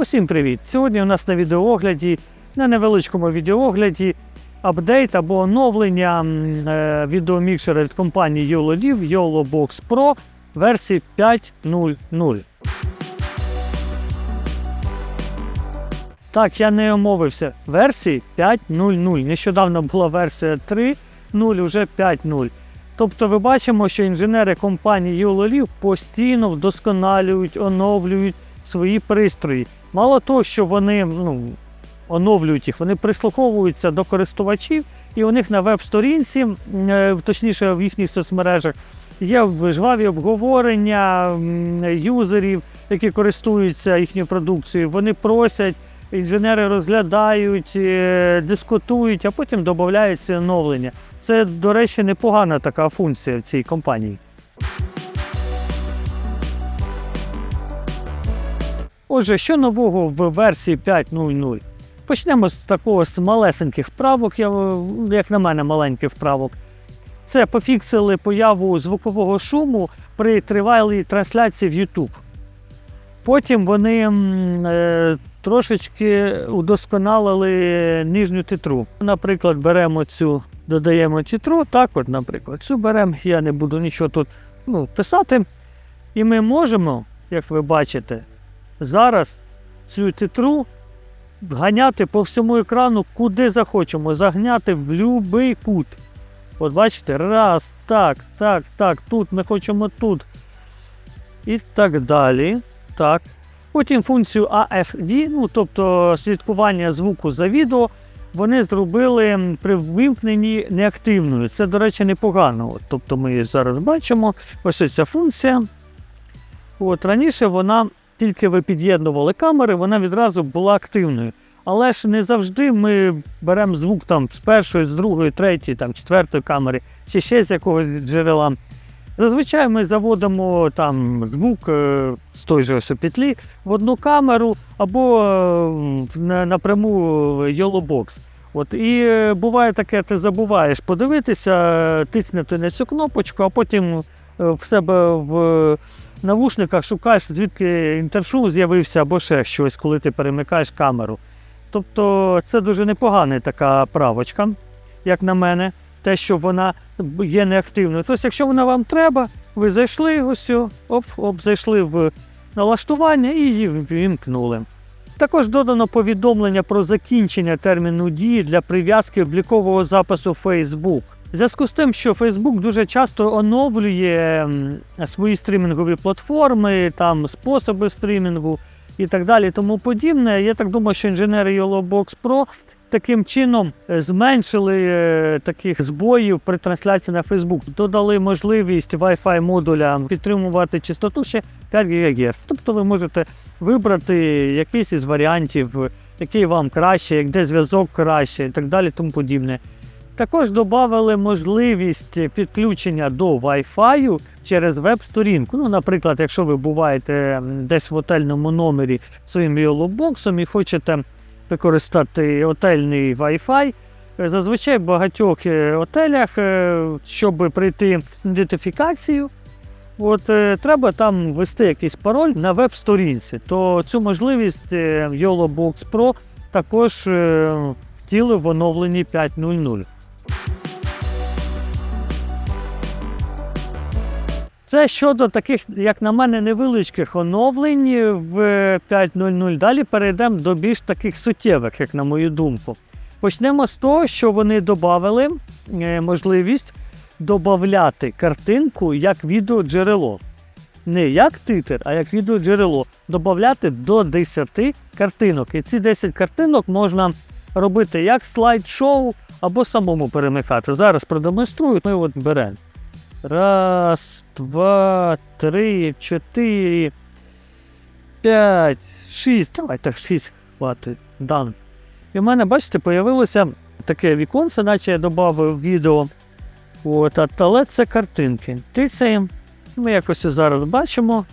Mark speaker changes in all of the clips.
Speaker 1: Усім привіт! Сьогодні у нас на відеоогляді, на невеличкому відеоогляді, апдейт або оновлення е, відеомікшера від компанії YOLOLIV YOLOBOX Pro версії 5.0.0. Так, я не омовився. Версії 5.0.0. Нещодавно була версія 3.0, вже 5.0. Тобто ми бачимо, що інженери компанії YOLOLIV постійно вдосконалюють, оновлюють свої пристрої. Мало того, що вони ну, оновлюють їх, вони прислуховуються до користувачів, і у них на веб-сторінці, е, точніше в їхніх соцмережах, є жваві обговорення юзерів, які користуються їхньою продукцією. Вони просять, інженери розглядають, е, дискутують, а потім додаються оновлення. Це, до речі, непогана така функція в цій компанії. Отже, що нового в версії 5.0.0? Почнемо з такого з малесеньких вправок, як на мене, маленьких вправок. Це пофіксили появу звукового шуму при тривалій трансляції в YouTube. Потім вони е, трошечки удосконалили нижню титру. Наприклад, беремо цю, додаємо титру, так от, наприклад, цю беремо, я не буду нічого тут ну, писати. І ми можемо, як ви бачите, зараз цю титру ганяти по всьому екрану, куди захочемо, загняти в будь-який кут. От бачите, раз, так, так, так, тут ми хочемо тут. І так далі. Так. Потім функцію AFD, ну тобто слідкування звуку за відео, вони зробили при вимкненні неактивною. Це, до речі, непогано. От, тобто ми зараз бачимо. Ось ця функція. От, раніше вона тільки ви під'єднували камери, вона відразу була активною. Але ж не завжди ми беремо звук там з першої, з другої, третьої, там, четвертої камери, чи ще з якогось джерела. Зазвичай ми заводимо там звук е, з той же ось петлі в одну камеру або е, напряму в YOLOBOX. От, і е, буває таке, ти забуваєш подивитися, тиснути на цю кнопочку, а потім в себе в навушниках шукаєш, звідки інтершум з'явився або ще щось, коли ти перемикаєш камеру. Тобто це дуже непогана така правочка, як на мене, те, що вона є неактивною. Тобто, якщо вона вам треба, ви зайшли ось, оп, оп, зайшли в налаштування і її вімкнули. Також додано повідомлення про закінчення терміну дії для прив'язки облікового запису Facebook. В зв'язку з тим, що Facebook дуже часто оновлює свої стрімінгові платформи, там способи стрімінгу і так далі, тому подібне. Я так думаю, що інженери YOLOBOX Pro таким чином е, зменшили е, таких збоїв при трансляції на Facebook. Додали можливість Wi-Fi модуля підтримувати частоту ще 5 ГГц. Тобто ви можете вибрати якийсь із варіантів, який вам краще, де зв'язок краще і так далі, тому подібне. Також додали можливість підключення до Wi-Fi через веб-сторінку. Ну, наприклад, якщо ви буваєте десь в готельному номері своїм YOLO-боксом і хочете використати готельний Wi-Fi, е, зазвичай в багатьох е, готелях, е, щоб прийти ідентифікацію, От треба там ввести якийсь пароль на веб-сторінці, то цю можливість YOLOBOX Pro також втілив в оновленні 5.0.0. Це щодо таких, як на мене, невеличких оновлень в 5.0.0. Далі перейдемо до більш таких суттєвих, як на мою думку. Почнемо з того, що вони додали е, можливість додати картинку як відеоджерело. Не як титр, а як відеоджерело. Додати до 10 картинок. І ці 10 картинок можна робити як слайд-шоу або самому перемикати. Зараз продемонструю. Ми от беремо. Раз, два, три, чотири, п'ять, шість. Давай так, шість хватить. Дан. І в мене, бачите, появилося таке віконце, наче я додав відео. От, але це картинки. Тицяємо. Ми якось зараз бачимо.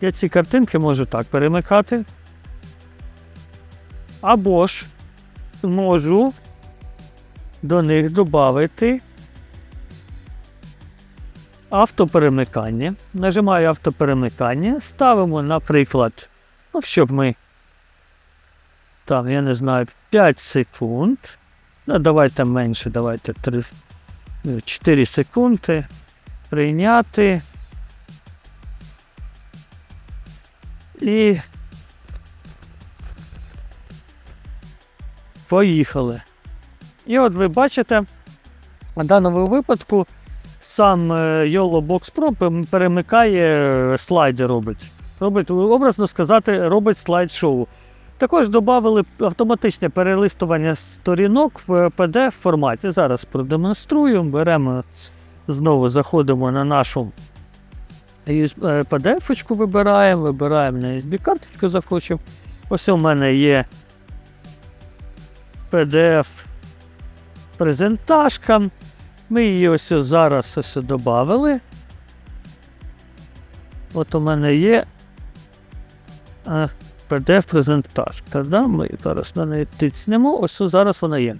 Speaker 1: Я ці картинки можу так перемикати. Або ж можу до них додати автоперемикання. Нажимаю автоперемикання, ставимо, наприклад, ну, щоб ми там, я не знаю, 5 секунд. Ну, давайте менше, давайте 3, 4 секунди. Прийняти. І. Поїхали. І от ви бачите, в даному випадку сам е, YOLO Box Pro перемикає е, слайди робить. Робить, образно сказати, робить слайд-шоу. Також додали автоматичне перелистування сторінок в PDF форматі. Зараз продемонструю. Беремо знову заходимо на нашу PDF-очку, вибираємо, вибираємо на USB карточку захочемо. Ось у мене є PDF презентажка. Ми її ось зараз ось додали. От у мене є е, PDF-презентажка. Да? Ми зараз на неї тицнемо. Ось зараз вона є.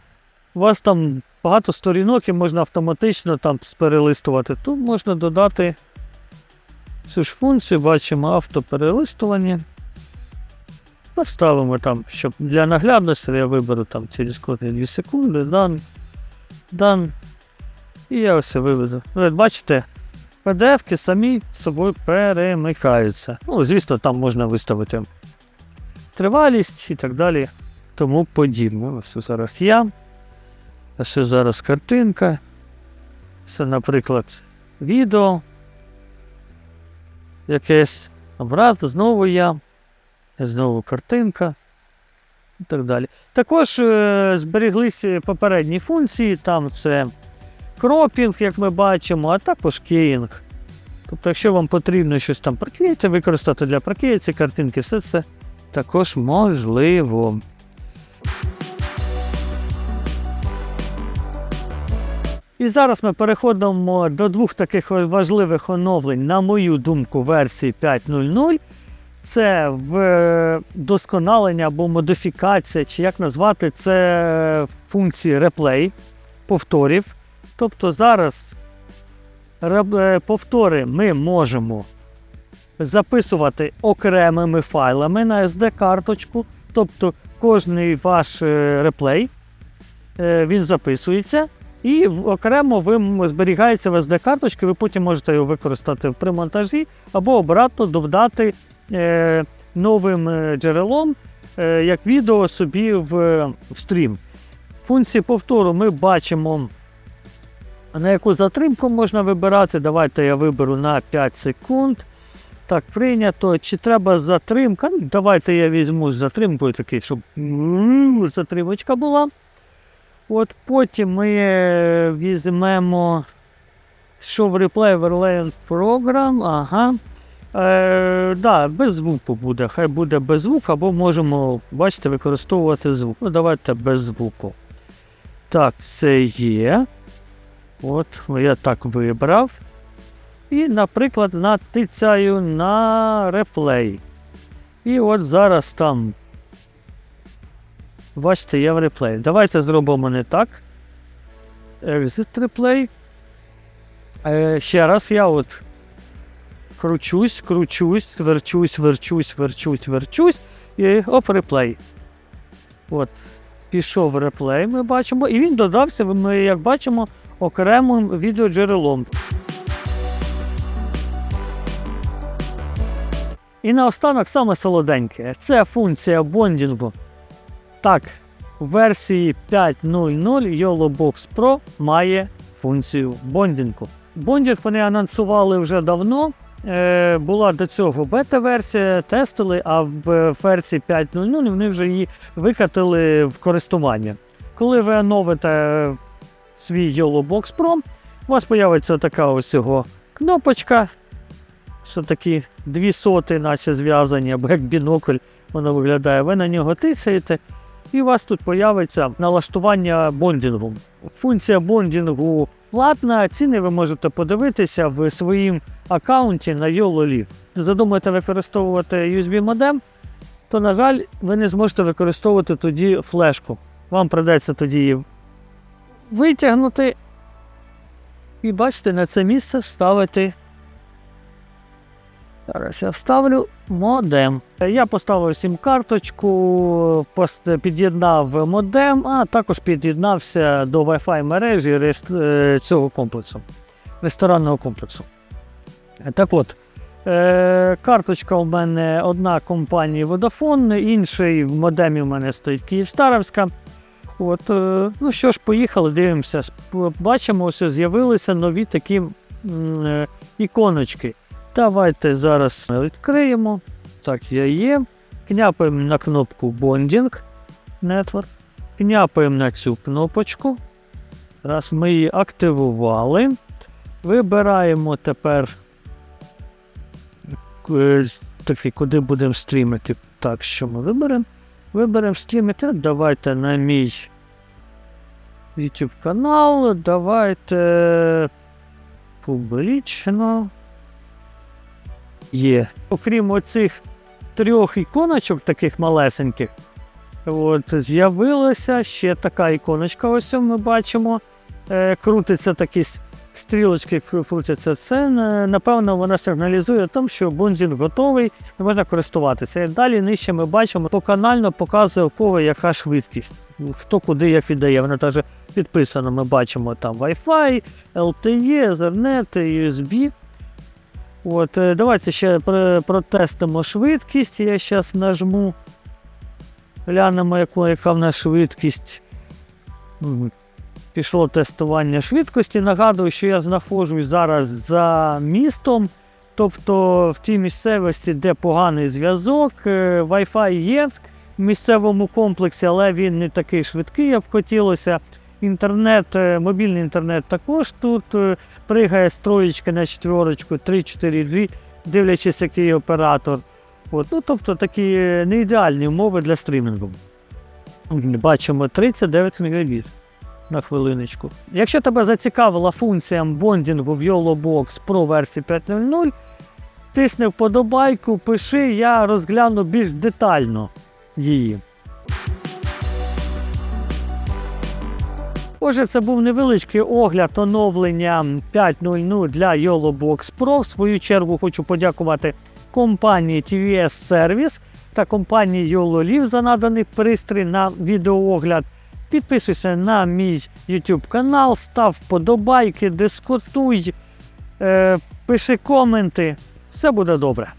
Speaker 1: У вас там багато сторінок і можна автоматично там перелистувати. Тут можна додати цю ж функцію, бачимо автоперелистування. Поставимо там, щоб для наглядності я виберу там через кожні 2 секунди. Дан. Дан. І я ось виведу. Ви бачите, PDF-ки самі собою перемикаються. Ну, звісно, там можна виставити тривалість і так далі. Тому подібне. Ось зараз я. Ось зараз картинка. Це, наприклад, відео. Якесь обратно, знову я. Знову картинка. І так далі. Також е, зберіглися попередні функції, там це кропінг, як ми бачимо, а також кейнг. Тобто, якщо вам потрібно щось там проклеїти, використати для проклеїти ці картинки, все це також можливо. І зараз ми переходимо до двох таких важливих оновлень, на мою думку, версії 5.0.0. Це вдосконалення або модифікація, чи як назвати, це функції реплей, повторів. Тобто зараз е, повтори ми можемо записувати окремими файлами на SD-карточку. Тобто кожний ваш е, реплей е, він записується. І окремо ви зберігається в SD-карточці, ви потім можете його використати при монтажі або обратно додати е, новим е, джерелом, е, як відео собі в, в стрім. Функції повтору ми бачимо, на яку затримку можна вибирати. Давайте я виберу на 5 секунд. Так, прийнято. Чи треба затримка? Ну, Давайте я візьму з затримкою такий, щоб затримочка була. От потім ми е, візьмемо Show Replay Overlay Program. Ага. Е, да, без звуку буде. Хай буде без звуку, або можемо, бачите, використовувати звук. Ну, давайте без звуку. Так, це є. От, я так вибрав. І, наприклад, натицяю на реплей. І от зараз там. Бачите, є в реплей. Давайте зробимо не так. Exit replay. Е, ще раз я от кручусь, кручусь, верчусь, верчусь, верчусь, верчусь. І оп, реплей. От. Пішов реплей, ми бачимо, і він додався, ми, як бачимо, окремим відеоджерелом. І наостанок саме солоденьке. Це функція бондінгу. Так, в версії 5.0.0 YOLO Box Pro має функцію бондінгу. Бондінг вони анонсували вже давно. Е, була до цього бета-версія, тестили, а в версії 5.0.0 вони вже її викатили в користування. Коли ви оновите свій YOLO Box Pro, у вас появиться така ось його кнопочка, що такі дві соти, наче зв'язані, або як бінокль воно виглядає. Ви на нього тицяєте, і у вас тут появиться налаштування бондінгу. Функція бондінгу платна, ціни ви можете подивитися в своїм аккаунті на YOLO Задумаєте використовувати USB модем, то, на жаль, ви не зможете використовувати тоді флешку. Вам придеться тоді її витягнути. І бачите, на це місце вставити Зараз я вставлю модем. Я поставив сім-карточку, під'єднав модем, а також під'єднався до Wi-Fi мережі е, цього комплексу, ресторанного комплексу. Так от, е, карточка у мене одна компанії Vodafone, інший в модемі у мене стоїть Київстаровська. От, е, ну що ж, поїхали, дивимося. Бачимо, ось з'явилися нові такі е, іконочки. Давайте зараз відкриємо. Так, я є. Княпаємо на кнопку Bonding Network. Княпаємо на цю кнопочку. Раз ми її активували. Вибираємо тепер е, такий, куди будемо стрімити. Так, що ми виберемо? Виберемо стрімити. Давайте на мій YouTube канал. Давайте публічно. Є. Окрім оцих трьох іконочок, таких малесеньких, от, з'явилася ще така іконочка. Ось ми бачимо. Е, крутиться такі стрілочки, кру- крутяться. Це е, напевно вона сигналізує тому, що бунзін готовий і можна користуватися. І далі нижче ми бачимо, поканально показує у кого яка швидкість, хто куди як віддає. Вона теж підписано. Ми бачимо там Wi-Fi, LTE, Ethernet, USB. От, е, давайте ще протестимо швидкість. Я зараз нажму. Глянемо, яка в нас швидкість. Пішло тестування швидкості. Нагадую, що я знаходжусь зараз за містом. Тобто в тій місцевості, де поганий зв'язок, е, Wi-Fi є в місцевому комплексі, але він не такий швидкий, як хотілося. Інтернет, е, мобільний інтернет також тут е, пригає з троєчки на четверочку, 3-4G, дивлячись, який оператор. От, ну, тобто такі е, не ідеальні умови для стрімінгу. Бачимо 39 Мбіт на хвилиночку. Якщо тебе зацікавила функція бондінгу в YOLOBox Pro версії 5.0, тисни вподобайку, пиши, я розгляну більш детально її. Отже, це був невеличкий огляд оновлення 5.0 для YOLOBox Pro. В свою чергу хочу подякувати компанії TVS Service та компанії YOLOLIV за наданий пристрій на відеоогляд. Підписуйся на мій YouTube канал, став вподобайки, дискутуй, е, пиши коменти. Все буде добре.